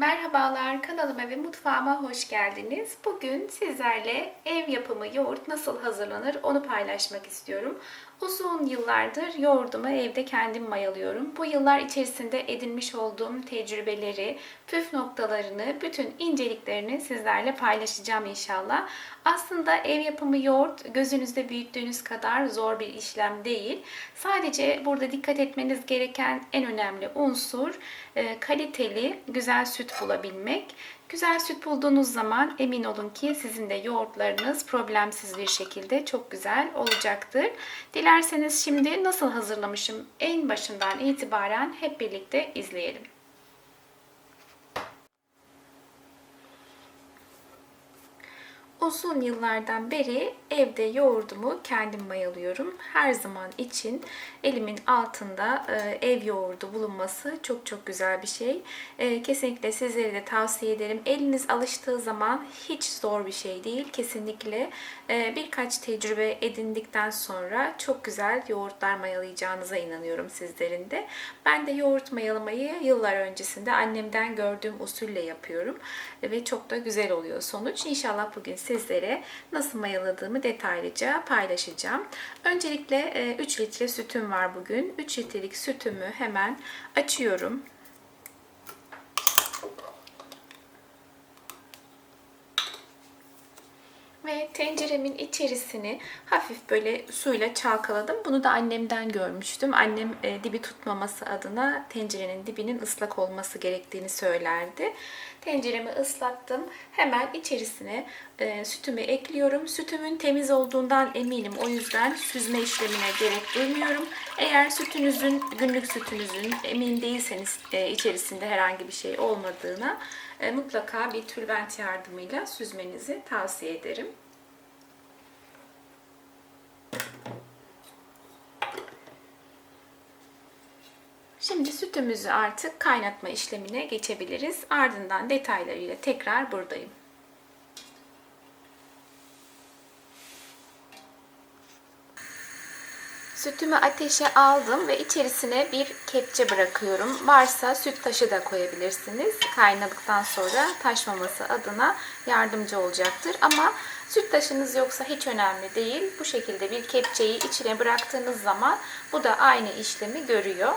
Merhabalar kanalıma ve mutfağıma hoş geldiniz. Bugün sizlerle ev yapımı yoğurt nasıl hazırlanır onu paylaşmak istiyorum. Uzun yıllardır yoğurdumu evde kendim mayalıyorum. Bu yıllar içerisinde edinmiş olduğum tecrübeleri, püf noktalarını, bütün inceliklerini sizlerle paylaşacağım inşallah. Aslında ev yapımı yoğurt gözünüzde büyüttüğünüz kadar zor bir işlem değil. Sadece burada dikkat etmeniz gereken en önemli unsur e, kaliteli, güzel süt bulabilmek. Güzel süt bulduğunuz zaman emin olun ki sizin de yoğurtlarınız problemsiz bir şekilde çok güzel olacaktır. Dilerseniz şimdi nasıl hazırlamışım en başından itibaren hep birlikte izleyelim. Uzun yıllardan beri evde yoğurdumu kendim mayalıyorum. Her zaman için elimin altında e, ev yoğurdu bulunması çok çok güzel bir şey. E, kesinlikle sizlere de tavsiye ederim. Eliniz alıştığı zaman hiç zor bir şey değil. Kesinlikle e, birkaç tecrübe edindikten sonra çok güzel yoğurtlar mayalayacağınıza inanıyorum sizlerin de. Ben de yoğurt mayalamayı yıllar öncesinde annemden gördüğüm usulle yapıyorum. Ve çok da güzel oluyor sonuç. İnşallah bugün sizlere nasıl mayaladığımı detaylıca paylaşacağım. Öncelikle 3 litre sütüm var bugün. 3 litrelik sütümü hemen açıyorum. Ve tenceremin içerisini hafif böyle suyla çalkaladım. Bunu da annemden görmüştüm. Annem e, dibi tutmaması adına tencerenin dibinin ıslak olması gerektiğini söylerdi. Tenceremi ıslattım. Hemen içerisine e, sütümü ekliyorum. Sütümün temiz olduğundan eminim. O yüzden süzme işlemine gerek duymuyorum. Eğer sütünüzün, günlük sütünüzün emin değilseniz e, içerisinde herhangi bir şey olmadığına e, mutlaka bir tülbent yardımıyla süzmenizi tavsiye ederim. Şimdi sütümüzü artık kaynatma işlemine geçebiliriz. Ardından detaylarıyla tekrar buradayım. Sütümü ateşe aldım ve içerisine bir kepçe bırakıyorum. Varsa süt taşı da koyabilirsiniz. Kaynadıktan sonra taşmaması adına yardımcı olacaktır. Ama süt taşınız yoksa hiç önemli değil. Bu şekilde bir kepçeyi içine bıraktığınız zaman bu da aynı işlemi görüyor.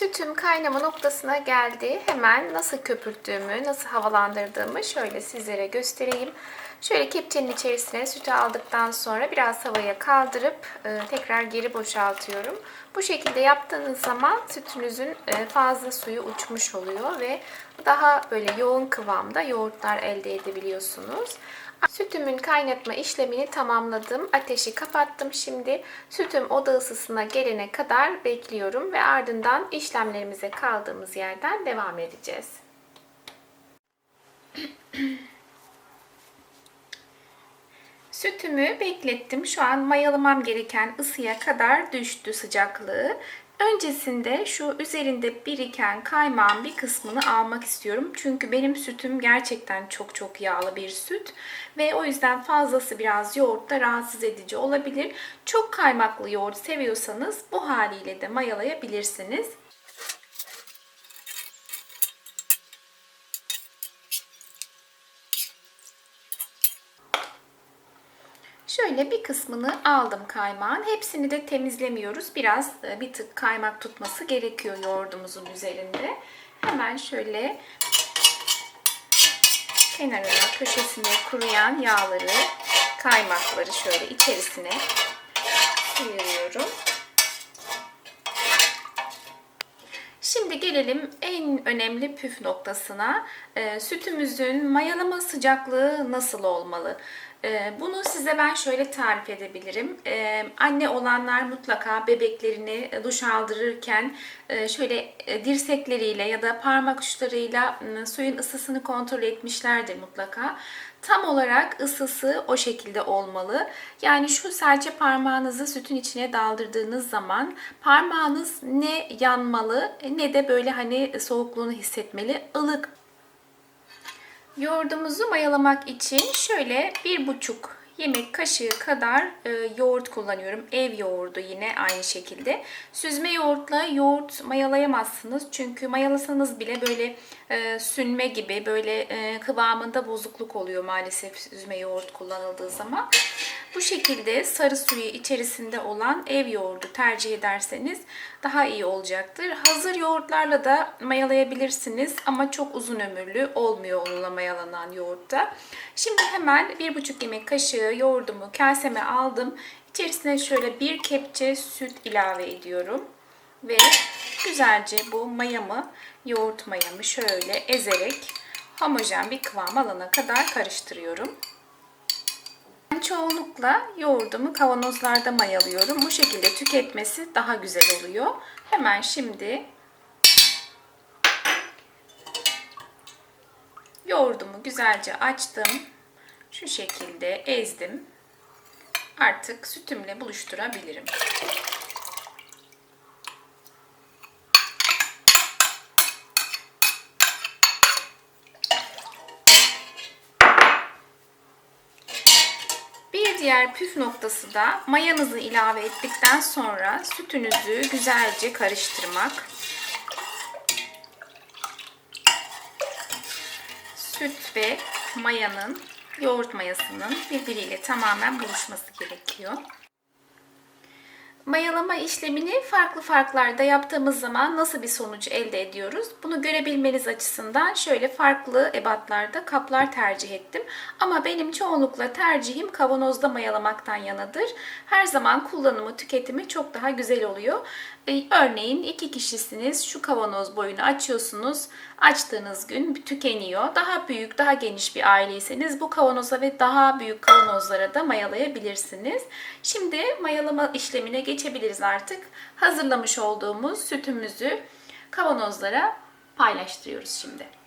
Sütüm kaynama noktasına geldi. Hemen nasıl köpürttüğümü, nasıl havalandırdığımı şöyle sizlere göstereyim. Şöyle kepçenin içerisine sütü aldıktan sonra biraz havaya kaldırıp e, tekrar geri boşaltıyorum. Bu şekilde yaptığınız zaman sütünüzün e, fazla suyu uçmuş oluyor ve daha böyle yoğun kıvamda yoğurtlar elde edebiliyorsunuz. Sütümün kaynatma işlemini tamamladım. Ateşi kapattım şimdi. Sütüm oda ısısına gelene kadar bekliyorum ve ardından işlemlerimize kaldığımız yerden devam edeceğiz. Sütümü beklettim. Şu an mayalamam gereken ısıya kadar düştü sıcaklığı. Öncesinde şu üzerinde biriken kaymağın bir kısmını almak istiyorum. Çünkü benim sütüm gerçekten çok çok yağlı bir süt. Ve o yüzden fazlası biraz yoğurtta rahatsız edici olabilir. Çok kaymaklı yoğurt seviyorsanız bu haliyle de mayalayabilirsiniz. Şöyle bir kısmını aldım kaymağın. Hepsini de temizlemiyoruz. Biraz e, bir tık kaymak tutması gerekiyor yoğurdumuzun üzerinde. Hemen şöyle kenarına, köşesine kuruyan yağları, kaymakları şöyle içerisine sıyırıyorum. Şimdi gelelim en önemli püf noktasına. E, sütümüzün mayalama sıcaklığı nasıl olmalı? E, bunu size ben şöyle tarif edebilirim. E, anne olanlar mutlaka bebeklerini duş aldırırken e, şöyle e, dirsekleriyle ya da parmak uçlarıyla e, suyun ısısını kontrol etmişlerdir mutlaka. Tam olarak ısısı o şekilde olmalı. Yani şu serçe parmağınızı sütün içine daldırdığınız zaman parmağınız ne yanmalı ne de böyle hani soğukluğunu hissetmeli. ılık Yoğurdumuzu mayalamak için şöyle bir buçuk yemek kaşığı kadar e, yoğurt kullanıyorum. Ev yoğurdu yine aynı şekilde. Süzme yoğurtla yoğurt mayalayamazsınız. Çünkü mayalasanız bile böyle e, sünme gibi böyle e, kıvamında bozukluk oluyor maalesef süzme yoğurt kullanıldığı zaman. Bu şekilde sarı suyu içerisinde olan ev yoğurdu tercih ederseniz daha iyi olacaktır. Hazır yoğurtlarla da mayalayabilirsiniz ama çok uzun ömürlü olmuyor onunla mayalanan yoğurtta. Şimdi hemen 1,5 yemek kaşığı yoğurdumu kaseme aldım. İçerisine şöyle bir kepçe süt ilave ediyorum. Ve güzelce bu mayamı, yoğurt mayamı şöyle ezerek homojen bir kıvam alana kadar karıştırıyorum. Çoğunlukla yoğurdumu kavanozlarda mayalıyorum. Bu şekilde tüketmesi daha güzel oluyor. Hemen şimdi yoğurdumu güzelce açtım. Şu şekilde ezdim. Artık sütümle buluşturabilirim. Diğer püf noktası da mayanızı ilave ettikten sonra sütünüzü güzelce karıştırmak. Süt ve mayanın, yoğurt mayasının birbiriyle tamamen buluşması gerekiyor. Mayalama işlemini farklı farklarda yaptığımız zaman nasıl bir sonuç elde ediyoruz? Bunu görebilmeniz açısından şöyle farklı ebatlarda kaplar tercih ettim. Ama benim çoğunlukla tercihim kavanozda mayalamaktan yanadır. Her zaman kullanımı, tüketimi çok daha güzel oluyor. Ee, Örneğin iki kişisiniz, şu kavanoz boyunu açıyorsunuz. Açtığınız gün tükeniyor. Daha büyük, daha geniş bir aileyseniz bu kavanoza ve daha büyük kavanozlara da mayalayabilirsiniz. Şimdi mayalama işlemine geçebiliriz artık. Hazırlamış olduğumuz sütümüzü kavanozlara paylaştırıyoruz şimdi.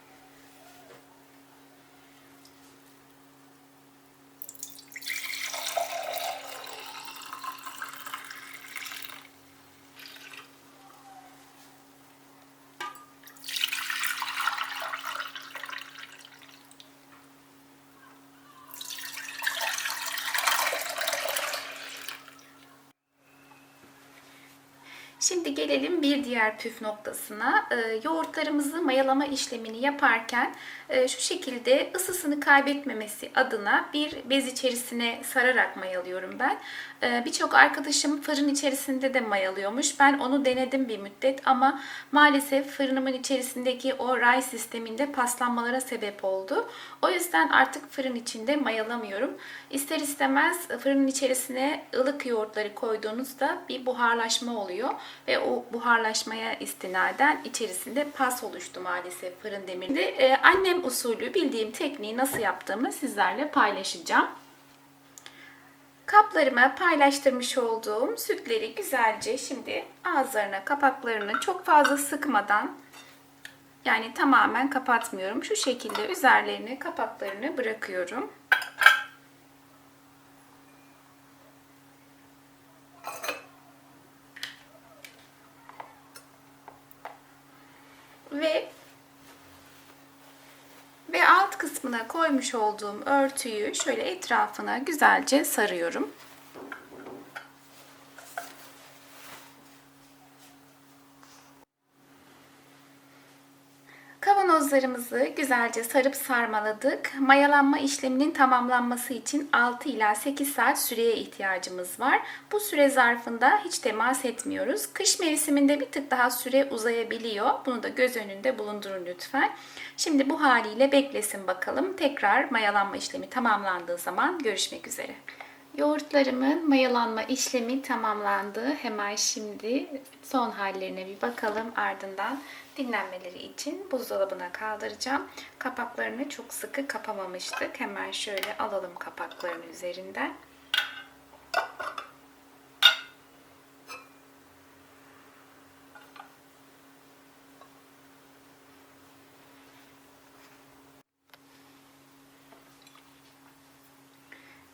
Şimdi gelelim bir diğer püf noktasına. Ee, yoğurtlarımızı mayalama işlemini yaparken e, şu şekilde ısısını kaybetmemesi adına bir bez içerisine sararak mayalıyorum ben. Ee, Birçok arkadaşım fırın içerisinde de mayalıyormuş. Ben onu denedim bir müddet ama maalesef fırınımın içerisindeki o ray sisteminde paslanmalara sebep oldu. O yüzden artık fırın içinde mayalamıyorum. İster istemez fırının içerisine ılık yoğurtları koyduğunuzda bir buharlaşma oluyor ve o buharlaşmaya istinaden içerisinde pas oluştu maalesef fırın demirinde. Ee, annem usulü bildiğim tekniği nasıl yaptığımı sizlerle paylaşacağım. Kaplarıma paylaştırmış olduğum sütleri güzelce şimdi ağızlarına kapaklarını çok fazla sıkmadan yani tamamen kapatmıyorum. Şu şekilde üzerlerine kapaklarını bırakıyorum. Ve ve alt kısmına koymuş olduğum örtüyü şöyle etrafına güzelce sarıyorum. Kavanozlarımızı güzelce sarıp sarmaladık. Mayalanma işleminin tamamlanması için 6 ila 8 saat süreye ihtiyacımız var. Bu süre zarfında hiç temas etmiyoruz. Kış mevsiminde bir tık daha süre uzayabiliyor. Bunu da göz önünde bulundurun lütfen. Şimdi bu haliyle beklesin bakalım. Tekrar mayalanma işlemi tamamlandığı zaman görüşmek üzere. Yoğurtlarımın mayalanma işlemi tamamlandı. Hemen şimdi son hallerine bir bakalım. Ardından dinlenmeleri için buzdolabına kaldıracağım. Kapaklarını çok sıkı kapamamıştık. Hemen şöyle alalım kapaklarını üzerinden.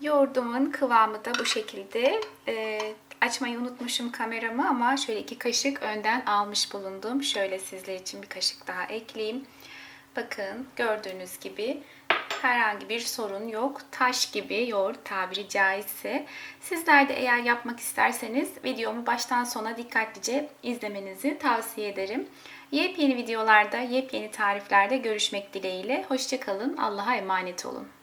Yoğurdumun kıvamı da bu şekilde. Ee, açmayı unutmuşum kameramı ama şöyle iki kaşık önden almış bulundum. Şöyle sizler için bir kaşık daha ekleyeyim. Bakın gördüğünüz gibi Herhangi bir sorun yok. Taş gibi yoğurt tabiri caizse. Sizler de eğer yapmak isterseniz videomu baştan sona dikkatlice izlemenizi tavsiye ederim. Yepyeni videolarda, yepyeni tariflerde görüşmek dileğiyle. Hoşçakalın. Allah'a emanet olun.